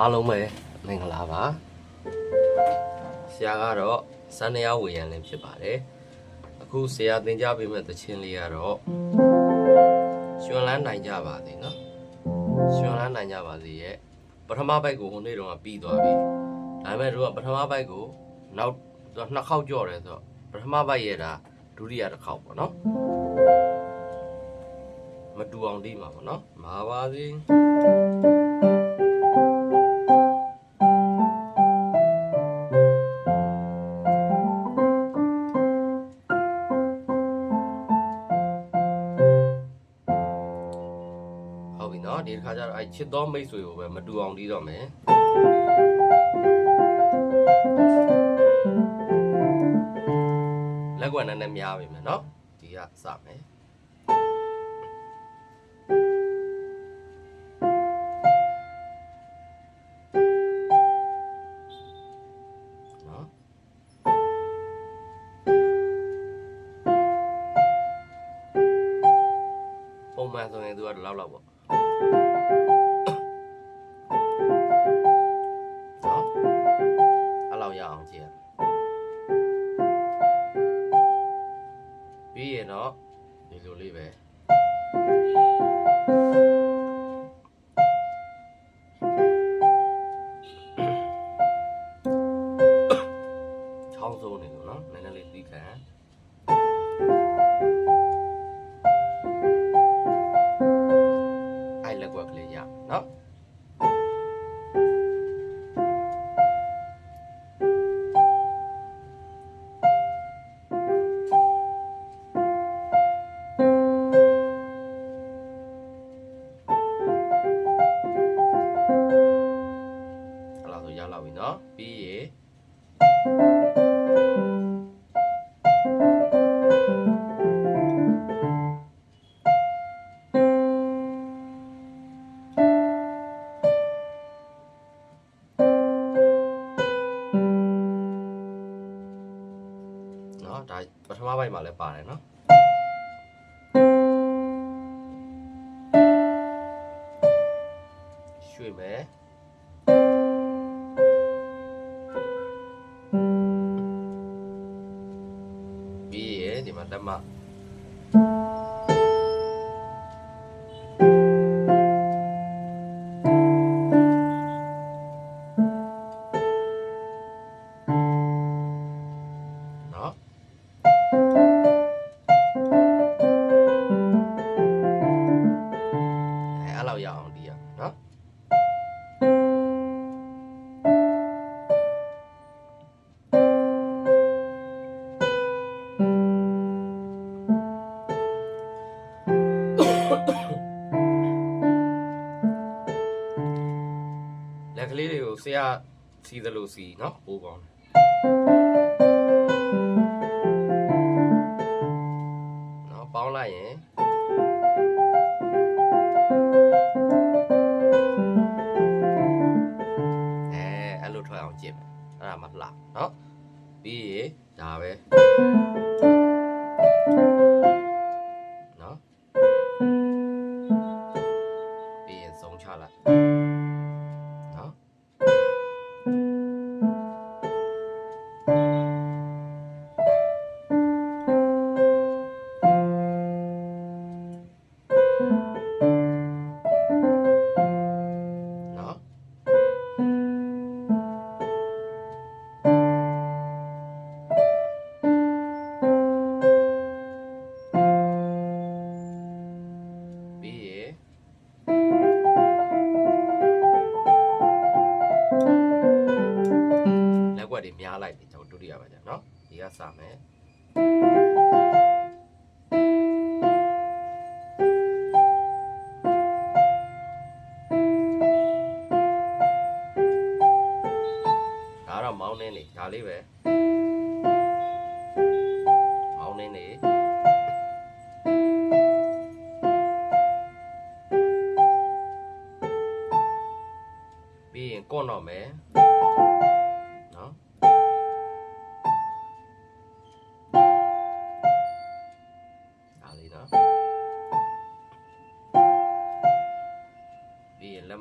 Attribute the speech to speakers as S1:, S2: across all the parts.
S1: အားလုံးပဲမင်္ဂလာပါဆရာကတော့စန္ဒယာဝေယံလည်းဖြစ်ပါတယ်အခုဆရာသင်ကြားပေးမယ့်သချင်းလေးကတော့ရှင်လန်းနိုင်ကြပါစေနော်ရှင်လန်းနိုင်ကြပါစေရဲ့ပထမဘိုက်ကိုဟိုနေ့တုန်းကပြီးသွားပြီဒါပေမဲ့တို့ကပထမဘိုက်ကိုနောက်သူကနှစ်ခေါက်ကြော့တယ်ဆိုတော့ပထမဘိုက်ရဲ့ဒါဒုတိယတစ်ခေါက်ပေါ့နော်မတူအောင်ဒီမှာပေါ့နော်မာပါစေ နော်ဒီတစ်ခါကျတော့အဲချစ်တော်မိတ်ဆွေကိုပဲမတူအောင်တီးတော့မယ်လက်ကွက်နဲ့နဲ့များပြီမယ်နော်ဒီကစမယ် လောက်ရအောင်ကြည့်ရပြီးရင်တော့ဒီလိုလေးပဲ ရွှေ့မယ်ပြီးရဒီမှာတက်မ စီးသလိုစီးနော်ပိုးကောင်းတယ် တွေများလိုက်ပြီကျွန်တော်ဒုတိယပါကြเนาะဒီကစမယ်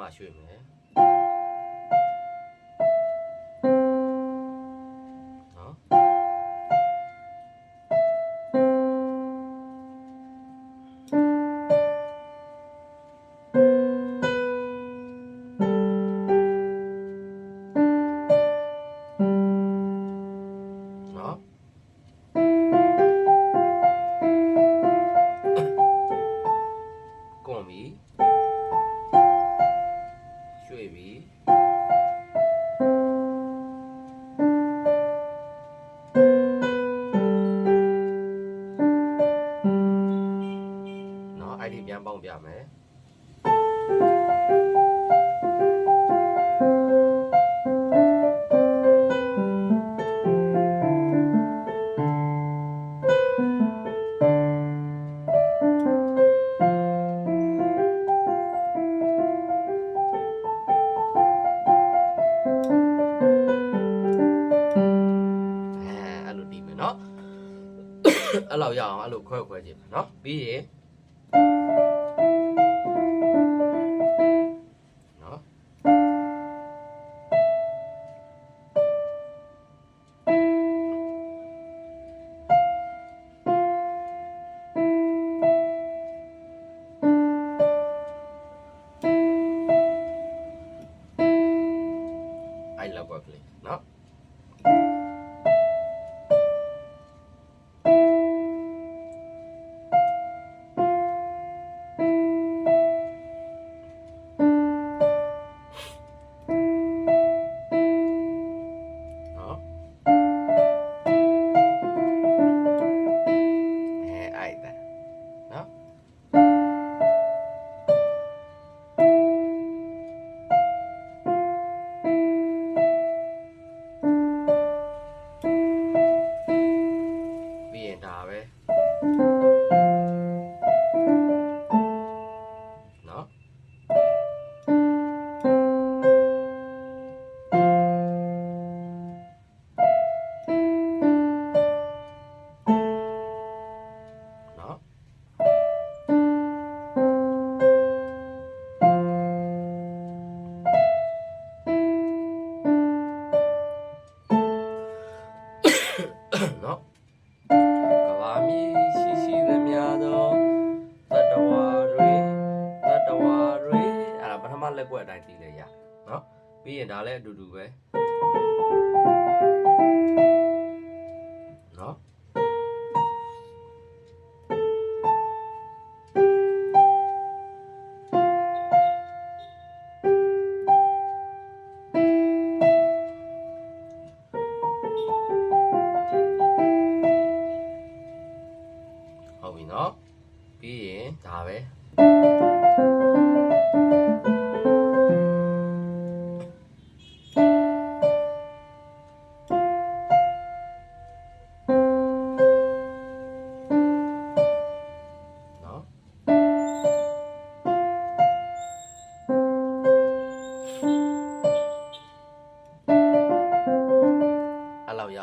S1: မရွှေ့မယ် เนาะအဲ့လောက်ရအောင်အဲ့လိုခွဲခွဲကြည့်မယ်เนาะပြီးရင်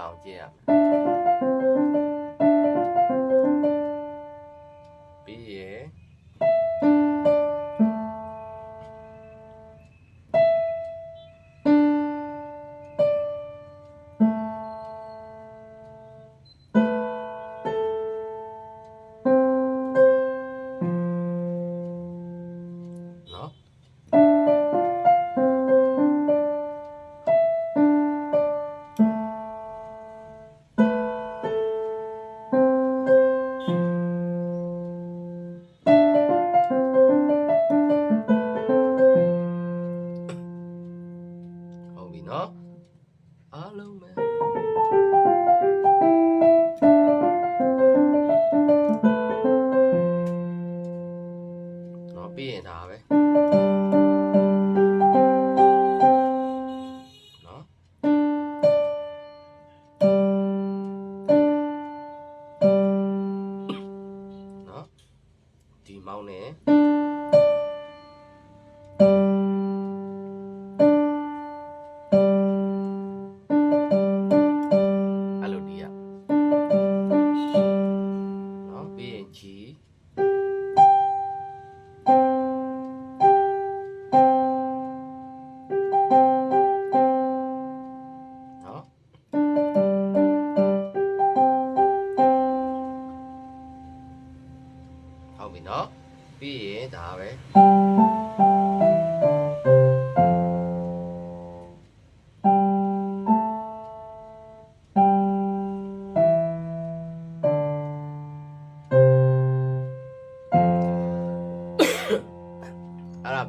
S1: အဲ့လော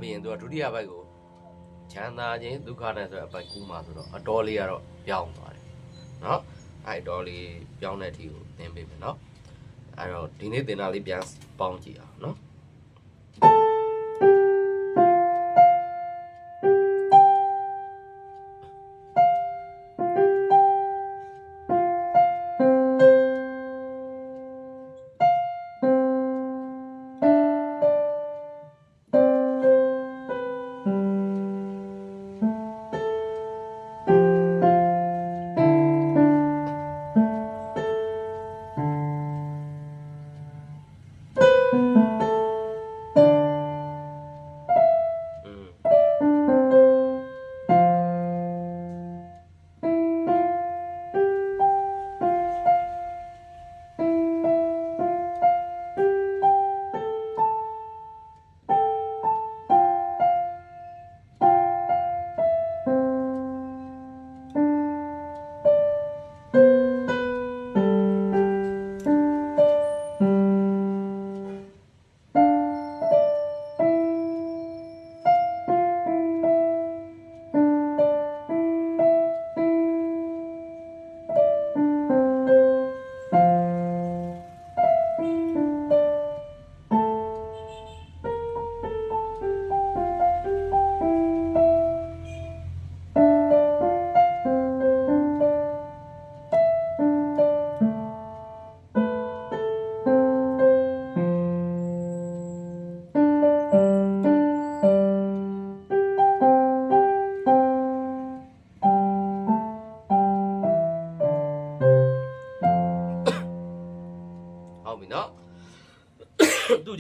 S1: ပြီးရင်သူကဒုတိယဘက်ကိုချမ်းသာခြင်းဒုက္ခနဲ့ဆိုတဲ့အပိုက်ကူးမှာဆိုတော့အတော်လေးကတော့ပြောင်းသွားတယ်နော်အဲ့တော်လေးပြောင်းတဲ့အထိကိုသင်ပေးမယ်နော်အဲ့တော့ဒီနေ့သင်တာလေးပြန်ပေါင်းကြည့်အောင်နော်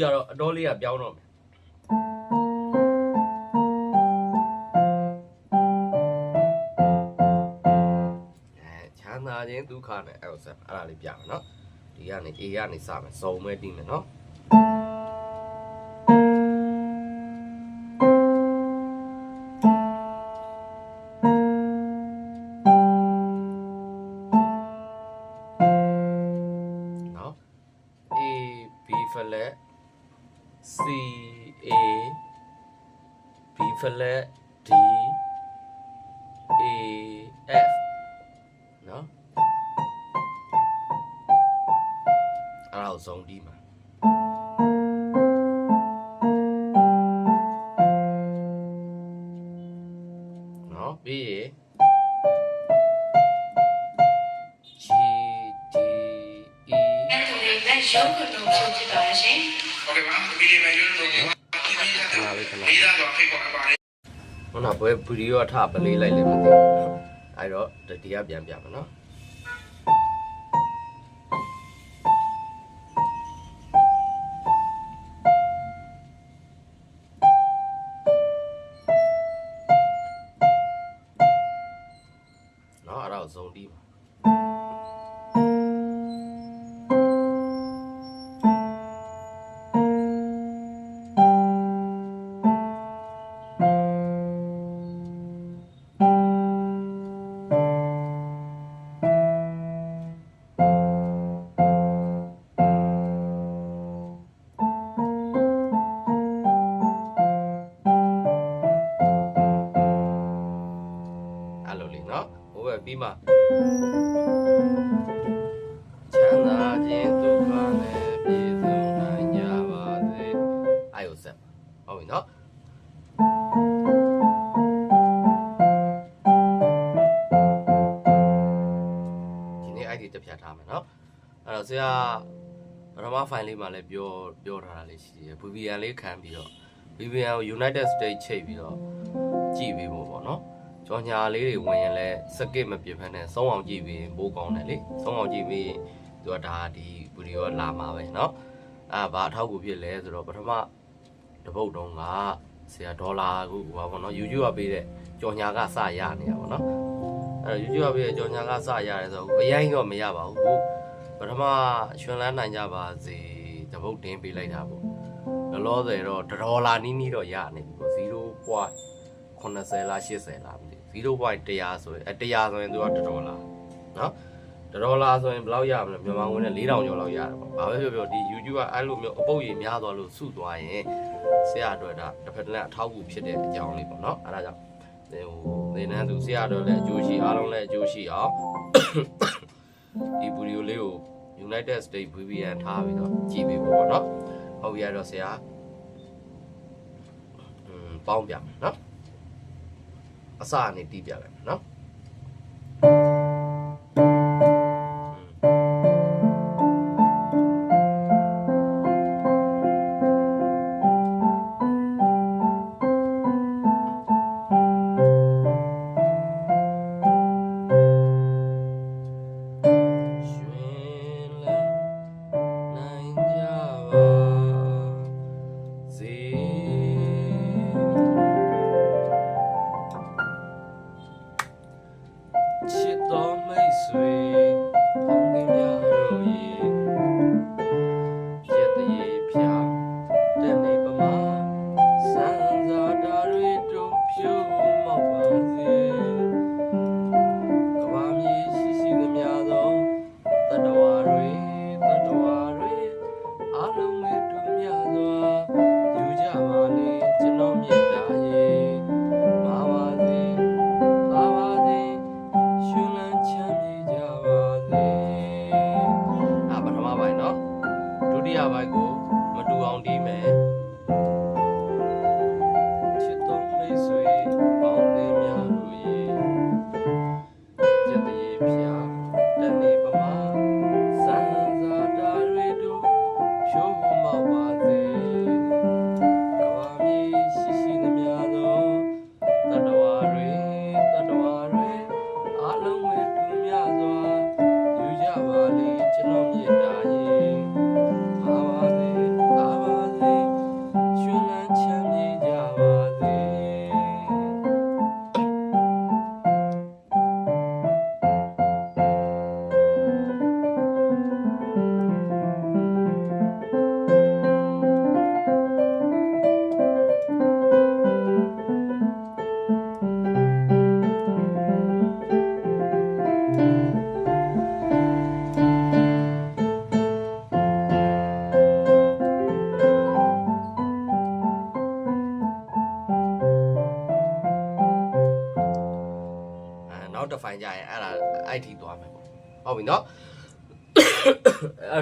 S1: ကြတော့အတော်လေးကပြောင်းတော့မယ်အဲချမ်းသာခြင်းဒုက္ခနဲ့အဲ့လိုဆက်အဲ့ဒါလေးပြမယ်နော်ဒီကနေ A ကနေစမယ်စုံမဲတီးမယ်နော်နော် A B flat C A B flat D A F နော်အဲ့ဒါကိုစုံတီးမှာ
S2: လို့ဆုံးဖြစ်ပါရဲ့ရှင်။
S3: ဟုတ်ကဲ့ပါ။ဒီလိုပဲရုပ်တော့ဒီမှာဒီကတော့ဖိတ်ခေါ်ပါတယ်။
S1: ဟုတ်လားဘယ်ဗီဒီယိုအထပလေးလိုက်လဲမသိဘူး။အဲ့တော့ဒီကပြန်ပြမယ်နော်။ ပြီးမှချမ်းသာခြင်းဒုက္ခနဲ့ပြည့်စုံနိုင်ကြပါစေအဲ့ကိုဆက်ပါဟုတ်ပြီနော်ဒီနေ့ ID တစ်ဖြတ်ထားမယ်နော်အဲ့တော့ဆရာပထမ file လေးမှာလည်းပြောပြောထားတာလေးရှိတယ် VPN လေးခံပြီးတော့ VPN ကို United States ချိန်ပြီးတော့ကြည့်ပေးဖို့ပေါ့နော် ကြော်ညာလေးတွေဝင်ရင်လည်းစကစ်မပြစ်ဖက်နဲ့ဆုံးအောင်ကြည့်ပြီးရင်ပိုးကောင်းတယ်လေဆုံးအောင်ကြည့်ပြီးရင်သူကဒါဒီဗီဒီယိုကလာမှာပဲเนาะအာဘာအထောက်အကူဖြစ်လဲဆိုတော့ပထမတစ်ပုတ်တုံးကဆရာဒေါ်လာကိုဟောပေါ့နော် YouTube ကပေးတဲ့ကြော်ညာကစရနေတာပေါ့နော်အဲ YouTube ကပေးတဲ့ကြော်ညာကစရတယ်ဆိုတော့အရင်တော့မရပါဘူးခုပထမရှင်လန်းနိုင်ကြပါစေတစ်ပုတ်တင်းပေးလိုက်တာပေါ့လောလောဆယ်တော့တစ်ဒေါ်လာနီးနီးတော့ရနေပြီပေါ့0.80 80လား80လားမသိဘူး0.100ဆိုရင်အဲ100ဆိုရင်သူက1ဒေါ်လာနော်1ဒေါ်လာဆိုရင်ဘယ်လောက်ရမလဲမြန်မာငွေနဲ့4000ကျော်လောက်ရတယ်ပေါ့ဘာပဲပြောပြောဒီ YouTube ကအဲ့လိုမျိုးအပုတ်ရည်များသွားလို့စုသွားရင်ဆရာအတွက်ဒါတစ်ဖက်တစ်လမ်းအထောက်အကူဖြစ်တဲ့အကြောင်းလေးပေါ့နော်အဲ့ဒါကြောင့်ဟိုနေနန်းသူဆရာအတွက်လည်းအကျိုးရှိအားလုံးလည်းအကျိုးရှိအောင်ဒီဗီဒီယိုလေးကို United States VPN ထားပြီးတော့ကြည့်ပေးဖို့ပေါ့နော်ဟုတ်ပြီအဲ့တော့ဆရာอืมပေါင်းပြမယ်နော် အစအနေတီးပြလိုက်မယ်နော်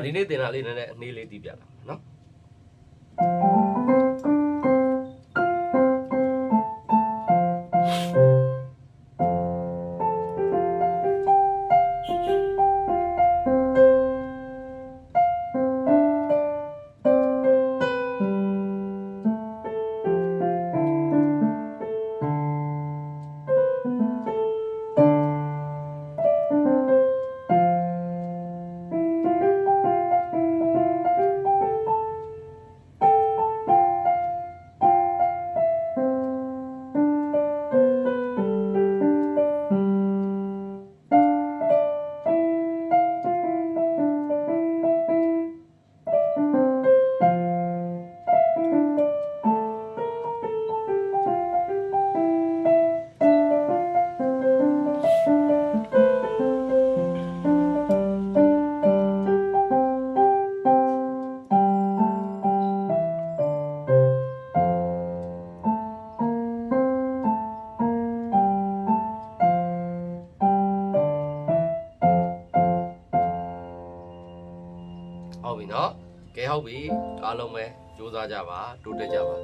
S1: ဒီနေ့တင်တာလေးနည်းနည်းအနေလေးတီးပြလာနော်ဟုတ်ပြီနော် ပြီအားလုံးပဲစူးစမ်းကြပါတိုးတက်ကြပါစေ